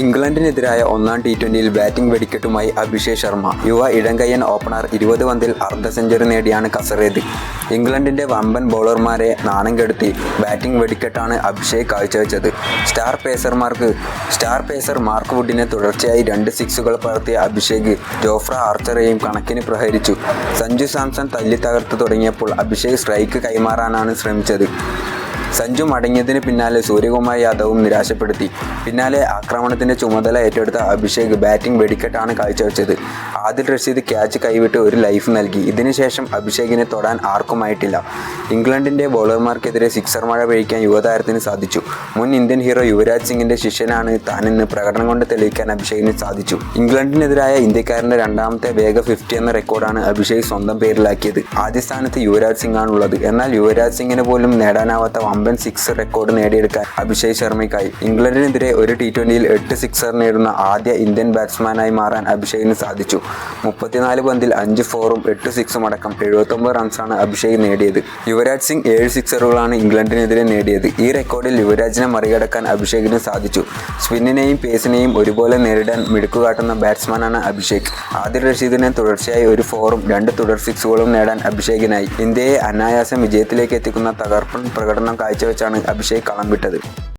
ഇംഗ്ലണ്ടിനെതിരായ ഒന്നാം ടി ട്വന്റിയിൽ ബാറ്റിംഗ് വെടിക്കെട്ടുമായി അഭിഷേക് ശർമ്മ യുവ ഇടങ്കയ്യൻ ഓപ്പണർ ഇരുപത് പന്തിൽ അർദ്ധ സെഞ്ചുറി നേടിയാണ് കസറേത് ഇംഗ്ലണ്ടിന്റെ വമ്പൻ ബൗളർമാരെ നാണം കെടുത്തി ബാറ്റിംഗ് വെടിക്കെട്ടാണ് അഭിഷേക് കാഴ്ചവെച്ചത്. സ്റ്റാർ പേസർമാർക്ക് സ്റ്റാർ പേസർ മാർക്ക് വുഡിനെ തുടർച്ചയായി രണ്ട് സിക്സുകൾ പകർത്തിയ അഭിഷേക് ജോഫ്ര ആർച്ചറെയും കണക്കിന് പ്രഹരിച്ചു. സഞ്ജു സാംസൺ തല്ലി തകർത്ത് തുടങ്ങിയപ്പോൾ അഭിഷേക് സ്ട്രൈക്ക് കൈമാറാനാണ് ശ്രമിച്ചത്. സഞ്ജു മടങ്ങിയതിന് പിന്നാലെ സൂര്യകുമാർ യാദവും നിരാശപ്പെടുത്തി. പിന്നാലെ ആക്രമണത്തിന്റെ ചുമതല ഏറ്റെടുത്ത അഭിഷേക് ബാറ്റിംഗ് വെടിക്കെട്ടാണ് കാഴ്ചവെച്ചത്. ആദിൽ റഷീദ് ക്യാച്ച് കൈവിട്ട് ഒരു ലൈഫ് നൽകി. ഇതിനുശേഷം അഭിഷേകിനെ തൊടാൻ ആർക്കുമായിട്ടില്ല ഇംഗ്ലണ്ടിന്റെ ബൗളർമാർക്കെതിരെ സിക്സർ മഴ പെയ്യ്ക്കാൻ യുവതാരത്തിന് സാധിച്ചു. മുൻ ഇന്ത്യൻ ഹീറോ യുവരാജ് സിംഗിന്റെ ശിഷ്യനാണ് താനെന്ന് പ്രകടനം കൊണ്ട് തെളിയിക്കാൻ അഭിഷേകിന് സാധിച്ചു. ഇംഗ്ലണ്ടിനെതിരായ ഇന്ത്യക്കാരന്റെ രണ്ടാമത്തെ വേഗ ഫിഫ്റ്റി എന്ന റെക്കോർഡാണ് അഭിഷേക് സ്വന്തം പേരിലാക്കിയത്. ആദ്യ സ്ഥാനത്ത് യുവരാജ് സിംഗ് ആണുള്ളത് എന്നാൽ യുവരാജ് സിംഗിന് പോലും നേടാനാവാത്ത വമ്പൻ സിക്സ് റെക്കോർഡ് നേടിയെടുക്കാൻ അഭിഷേക് ശർമ്മയ്ക്കായി. ഇംഗ്ലണ്ടിനെതിരെ ഒരു ടി ട്വന്റിയിൽ എട്ട് സിക്സർ നേടുന്ന ആദ്യ ഇന്ത്യൻ ബാറ്റ്സ്മാനായി മാറാൻ അഭിഷേകിന് സാധിച്ചു. മുപ്പത്തിനാല് പന്തിൽ അഞ്ച് ഫോറും എട്ട് സിക്സും അടക്കം എഴുപത്തൊമ്പത് റൺസാണ് അഭിഷേക് നേടിയത്. യുവരാജ് സിംഗ് ഏഴ് സിക്സറുകളാണ് ഇംഗ്ലണ്ടിനെതിരെ നേടിയത്. ഈ റെക്കോർഡിൽ യുവരാജിനെ മറികടക്കാൻ അഭിഷേകിന് സാധിച്ചു. സ്പിന്നിനെയും പേസിനെയും ഒരുപോലെ നേരിടാൻ മിടുക്കുകാട്ടുന്ന ബാറ്റ്സ്മാനാണ് അഭിഷേക്. ആദിൽ റഷീദിനെ തുടർച്ചയായി ഒരു ഫോറും രണ്ട് തുടർ സിക്സുകളും നേടാൻ അഭിഷേകിനായി. ഇന്ത്യയെ അനായാസം വിജയത്തിലേക്ക് എത്തിക്കുന്ന തകർപ്പൻ പ്രകടനം കാഴ്ചവെച്ചാണ് അഭിഷേക് കളം വിട്ടത്.